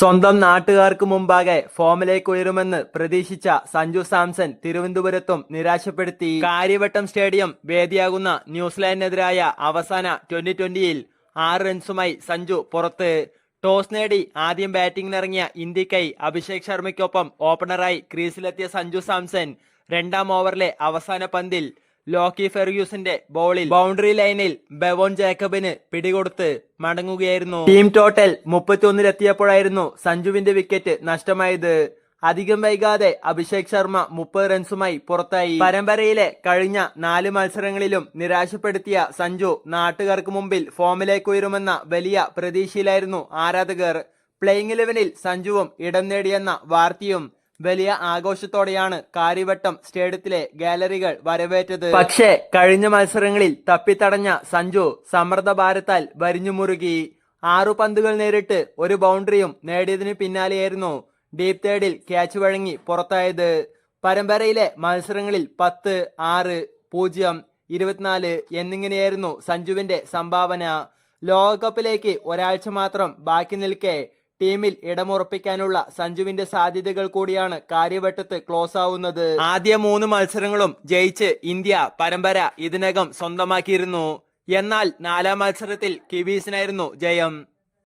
സ്വന്തം നാട്ടുകാർക്ക് മുമ്പാകെ ഫോമിലേക്ക് ഉയരുമെന്ന് പ്രതീക്ഷിച്ച സഞ്ജു സാംസൺ തിരുവനന്തപുരത്തും നിരാശപ്പെടുത്തി. കാര്യവട്ടം സ്റ്റേഡിയം വേദിയാകുന്ന ന്യൂസിലാൻഡിനെതിരായ അവസാന ട്വന്റി ട്വന്റിയിൽ ആറ് റൺസുമായി സഞ്ജു പുറത്ത്. ടോസ് നേടി ആദ്യം ബാറ്റിംഗിനിറങ്ങിയ ഇന്ത്യക്കായി അഭിഷേക് ശർമ്മയ്ക്കൊപ്പം ഓപ്പണറായി ക്രീസിലെത്തിയ സഞ്ജു സാംസൺ രണ്ടാം ഓവറിലെ അവസാന പന്തിൽ ലോക്കി ഫെർഗ്യൂസിന്റെ ബോളിൽ ബൗണ്ടറി ലൈനിൽ ബെവോൺ ജേക്കബിന് പിടികൊടുത്ത് മടങ്ങുകയായിരുന്നു. ടീം ടോട്ടൽ മുപ്പത്തിയൊന്നിലെത്തിയപ്പോഴായിരുന്നു സഞ്ജുവിന്റെ വിക്കറ്റ് നഷ്ടമായത്. അധികം വൈകാതെ അഭിഷേക് ശർമ്മ മുപ്പത് റൺസുമായി പുറത്തായി. പരമ്പരയിലെ കഴിഞ്ഞ നാല് മത്സരങ്ങളിലും നിരാശപ്പെടുത്തിയ സഞ്ജു നാട്ടുകാർക്ക് മുമ്പിൽ ഫോമിലേക്ക് ഉയരുമെന്ന വലിയ പ്രതീക്ഷയിലായിരുന്നു ആരാധകർ. പ്ലേയിങ് ഇലവനിൽ സഞ്ജുവും ഇടം നേടിയെന്ന വാർത്തയും വലിയ ആഘോഷത്തോടെയാണ് കാര്യവട്ടം സ്റ്റേഡിയത്തിലെ ഗാലറികൾ വരവേറ്റത്. പക്ഷേ കഴിഞ്ഞ മത്സരങ്ങളിൽ തപ്പിത്തടഞ്ഞ സഞ്ജു സമ്മർദ്ദ ഭാരത്താൽ വരിഞ്ഞു മുറുകി. ആറു പന്തുകൾ നേരിട്ട് ഒരു ബൗണ്ടറിയും നേടിയതിനു പിന്നാലെയായിരുന്നു ഡീപ് തേർഡിൽ ക്യാച്ച് വഴങ്ങി പുറത്തായത്. പരമ്പരയിലെ മത്സരങ്ങളിൽ പത്ത് ആറ് പൂജ്യം ഇരുപത്തിനാല് എന്നിങ്ങനെയായിരുന്നു സഞ്ജുവിന്റെ സംഭാവന. ലോകകപ്പിലേക്ക് ഒരാഴ്ച മാത്രം ബാക്കി നിൽക്കെ ടീമിൽ ഇടമുറപ്പിക്കാനുള്ള സഞ്ജുവിന്റെ സാധ്യതകൾ കൂടിയാണ് കാര്യവട്ടത്ത് ക്ലോസ് ആവുന്നത്. ആദ്യ മൂന്ന് മത്സരങ്ങളും ജയിച്ച് ഇന്ത്യ പരമ്പര ഇതിനകം സ്വന്തമാക്കിയിരുന്നു. എന്നാൽ നാലാം മത്സരത്തിൽ കിവീസിനായിരുന്നു ജയം.